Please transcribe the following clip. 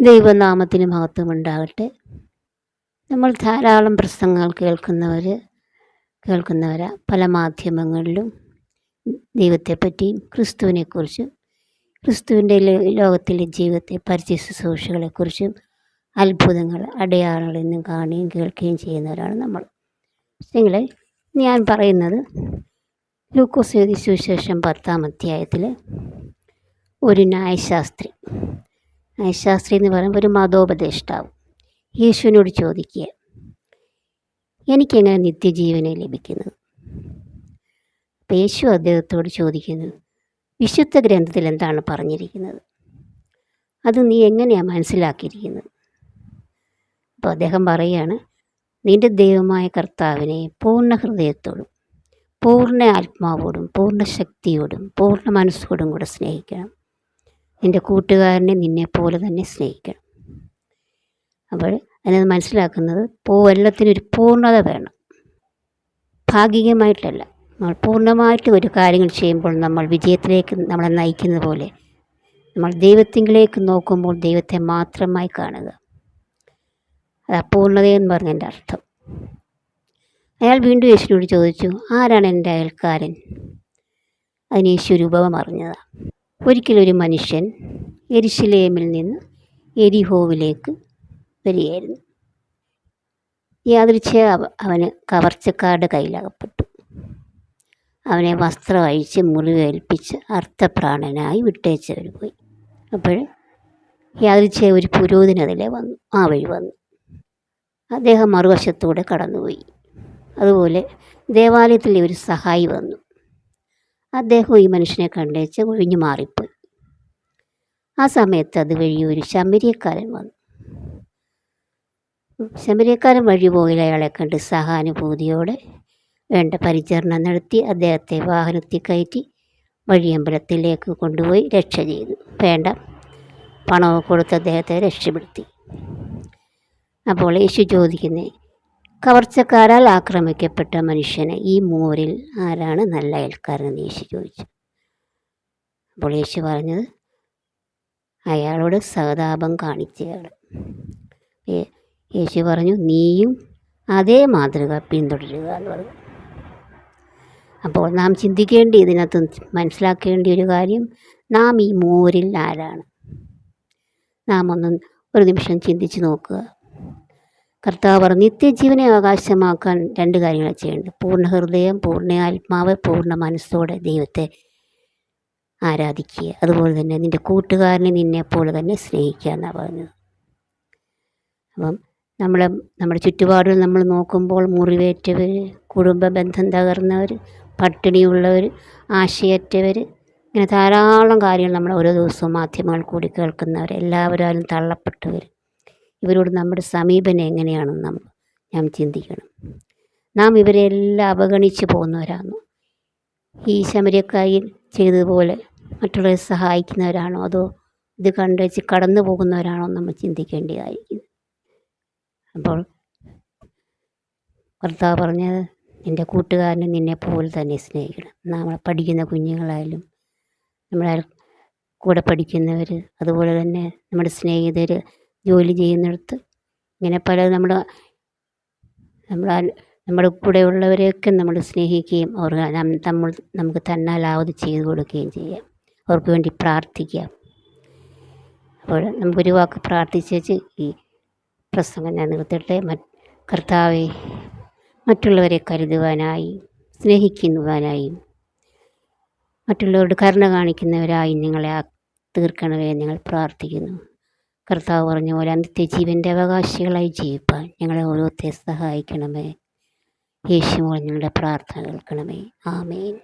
ദൈവനാമത്തിന് മഹത്വമുണ്ടാകട്ടെ. നമ്മൾ ധാരാളം പ്രസംഗങ്ങൾ കേൾക്കുന്നവർ കേൾക്കുന്നവരാ. പല മാധ്യമങ്ങളിലും ദൈവത്തെപ്പറ്റിയും ക്രിസ്തുവിനെക്കുറിച്ചും ക്രിസ്തുവിന്റെ ലോകത്തിലെ ജീവിതത്തെ പരിചയ ശുശ്രൂഷകളെക്കുറിച്ചും അത്ഭുതങ്ങൾ അടയാളങ്ങളിൽ നിന്നും കാണുകയും കേൾക്കുകയും ചെയ്യുന്നവരാണ് നമ്മൾ. എങ്കിൽ ഞാൻ പറയുന്നത് ലൂക്കോസ് എഴുതി സുവിശേഷം പത്താം അധ്യായത്തിൽ ഒരു ന്യായശാസ്ത്രി ന്യായശാസ്ത്രി എന്ന് പറയുമ്പോൾ ഒരു മതോപദേഷ്ടാവ്. യേശുവിനോട് ചോദിക്കുക എനിക്കെങ്ങനെ നിത്യജീവനെ ലഭിക്കുന്നത് അപ്പം യേശു അദ്ദേഹത്തോട് ചോദിക്കുന്നു വിശുദ്ധ ഗ്രന്ഥത്തിൽ എന്താണ് പറഞ്ഞിരിക്കുന്നത്? അത് നീ എങ്ങനെയാണ് മനസ്സിലാക്കിയിരിക്കുന്നത്? അപ്പോൾ അദ്ദേഹം പറയുകയാണ് നിന്റെ ദൈവമായ കർത്താവിനെ പൂർണ ഹൃദയത്തോടും പൂർണ ആത്മാവോടും പൂർണ ശക്തിയോടും പൂർണ മനസ്സോടും കൂടെ സ്നേഹിക്കണം. നിന്റെ കൂട്ടുകാരനെ നിന്നെപ്പോലെ തന്നെ സ്നേഹിക്കണം. അപ്പോൾ അതിനത് മനസ്സിലാക്കുന്നത് പോ എല്ലാത്തിനൊരു പൂർണത വേണം. ഭാഗികമായിട്ടല്ല നമ്മൾ പൂർണമായിട്ട് ഒരു കാര്യങ്ങൾ ചെയ്യുമ്പോൾ നമ്മൾ വിജയത്തിലേക്ക് നമ്മളെ നയിക്കുന്നത് പോലെ നമ്മൾ ദൈവത്തിങ്കിലേക്ക് നോക്കുമ്പോൾ ദൈവത്തെ മാത്രമായി കാണുക. അത് അപൂർണതയെന്ന് പറഞ്ഞതിന്റെ അർത്ഥം. അയാൾ വീണ്ടും യേശുവിനോട് ചോദിച്ചു ആരാണ് എന്റെ അയൽക്കാരൻ? അതിന് യേശു ഒരു ഉപമ അറിഞ്ഞതാണ് ഒരിക്കലൊരു മനുഷ്യൻ എരിശിലേമിൽ നിന്ന് എരിഹോവിലേക്ക് വരികയായിരുന്നു. യാദൃച്ഛ അവന് കവർച്ചക്കാരുടെ കയ്യിലകപ്പെട്ടു. അവനെ വസ്ത്രം അഴിച്ച് മുറിവേൽപ്പിച്ച് അർത്ഥപ്രാണനായി വിട്ടയച്ചവർ പോയി. അപ്പോൾ യാദൃച്ഛ ഒരു പുരോഹിതനതിലെ വന്നു. ആ വഴി വന്നു. അദ്ദേഹം മറുവശത്തൂടെ കടന്നുപോയി. അതുപോലെ ദേവാലയത്തിലെ ഒരു സഹായി വന്നു. അദ്ദേഹം ഈ മനുഷ്യനെ കണ്ടേച്ച് ഒഴിഞ്ഞു മാറിപ്പോയി. ആ സമയത്ത് അതുവഴി ഒരു ശമരിയക്കാരൻ വന്നു. ശമരിയക്കാരൻ വഴി പോയി അയാളെ കണ്ട് സഹാനുഭൂതിയോടെ വേണ്ട പരിചരണം നടത്തി അദ്ദേഹത്തെ വാഹനത്തിൽ കയറ്റി വഴിയമ്പലത്തിലേക്ക് കൊണ്ടുപോയി രക്ഷ ചെയ്തു. വേണ്ട പണമൊക്കെ കൊടുത്ത് അദ്ദേഹത്തെ രക്ഷപ്പെടുത്തി. അപ്പോൾ യേശു ചോദിക്കുന്നേ കവർച്ചക്കാരാൽ ആക്രമിക്കപ്പെട്ട മനുഷ്യനെ ഈ മൂവരിൽ ആരാണ് നല്ല അയൽക്കാരെന്ന് യേശു ചോദിച്ചു. അപ്പോൾ യേശു പറഞ്ഞത് അയാളോട് സഹതാപം കാണിച്ചയാൾ യേശു പറഞ്ഞു നീയും അതേ മാതൃക പിന്തുടരുക എന്ന് പറഞ്ഞു. അപ്പോൾ നാം ചിന്തിക്കേണ്ടി ഇതിനകത്ത് മനസ്സിലാക്കേണ്ട ഒരു കാര്യം നാം ഈ മൂവരിൽ ആരാണ്? നാം ഒന്ന് ഒരു നിമിഷം ചിന്തിച്ച് നോക്കുക. കർത്താവ് നിത്യജീവനെ അവകാശമാക്കാൻ രണ്ട് കാര്യങ്ങൾ ചെയ്യേണ്ടത്. പൂർണ ഹൃദയം പൂർണ ആത്മാവ് പൂർണ മനസ്സോടെ ദൈവത്തെ ആരാധിക്കുക. അതുപോലെ തന്നെ നിന്റെ കൂട്ടുകാരനെ നിന്നെപ്പോലെ തന്നെ സ്നേഹിക്കുക എന്നാണ് പറഞ്ഞത്. അപ്പം നമ്മൾ നമ്മുടെ ചുറ്റുപാടുകൾ നമ്മൾ നോക്കുമ്പോൾ മുറിവേറ്റവർ കുടുംബ ബന്ധം തകർന്നവർ പട്ടിണിയുള്ളവർ ആശയറ്റവർ ഇങ്ങനെ ധാരാളം കാര്യങ്ങൾ നമ്മൾ ഓരോ ദിവസവും മാധ്യമങ്ങൾ കൂടി കേൾക്കുന്നവർ എല്ലാവരും തള്ളപ്പെട്ടവർ ഇവരോട് നമ്മുടെ സമീപനം എങ്ങനെയാണെന്ന് നമ്മൾ നാം ചിന്തിക്കണം. നാം ഇവരെ എല്ലാം അവഗണിച്ച് പോകുന്നവരാണ്? ഈ ശമരക്കായിൽ ചെയ്തതുപോലെ മറ്റുള്ളവരെ സഹായിക്കുന്നവരാണോ? അതോ ഇത് കണ്ടു വെച്ച് കടന്നു പോകുന്നവരാണോ നമ്മൾ ചിന്തിക്കേണ്ടതായിരിക്കും അപ്പോൾ ഭർത്താവ് പറഞ്ഞത് എന്റെ കൂട്ടുകാരനെ നിന്നെ പോലെ തന്നെ സ്നേഹിക്കണം. നമ്മളെ പഠിക്കുന്ന കുഞ്ഞുങ്ങളായാലും നമ്മളെ കൂടെ പഠിക്കുന്നവർ അതുപോലെ തന്നെ നമ്മുടെ സ്നേഹിതർ ജോലി ചെയ്യുന്നിടത്ത്. ഇങ്ങനെ പല നമ്മുടെ നമ്മൾ നമ്മുടെ കൂടെ ഉള്ളവരെയൊക്കെ നമ്മൾ സ്നേഹിക്കുകയും അവർ നമ്മൾ നമുക്ക് തന്നാലാവത് ചെയ്തു കൊടുക്കുകയും ചെയ്യാം. അവർക്ക് വേണ്ടി പ്രാർത്ഥിക്കാം. അപ്പോൾ നമുക്കൊരു വാക്ക് പ്രാർത്ഥിച്ചേച്ച് ഈ പ്രസംഗം ഞാൻ നിർത്തട്ടെ. കർത്താവെ മറ്റുള്ളവരെ കരുതുവാനായി സ്നേഹിക്കുവാനായും മറ്റുള്ളവരോട് കരുണ കാണിക്കുന്നവരായി നിങ്ങളെ തീർക്കണമേ നിങ്ങൾ പ്രാർത്ഥിക്കുന്നു. കർത്താവ് പറഞ്ഞ പോലെ അന്നത്തെ ജീവന്റെ അവകാശികളായി ജീവിപ്പാൻ ഞങ്ങളെ ഓരോരുത്തരെ സഹായിക്കണമേ. യേശു ഞങ്ങളുടെ പ്രാർത്ഥന കേൾക്കണമേ. ആമേൻ.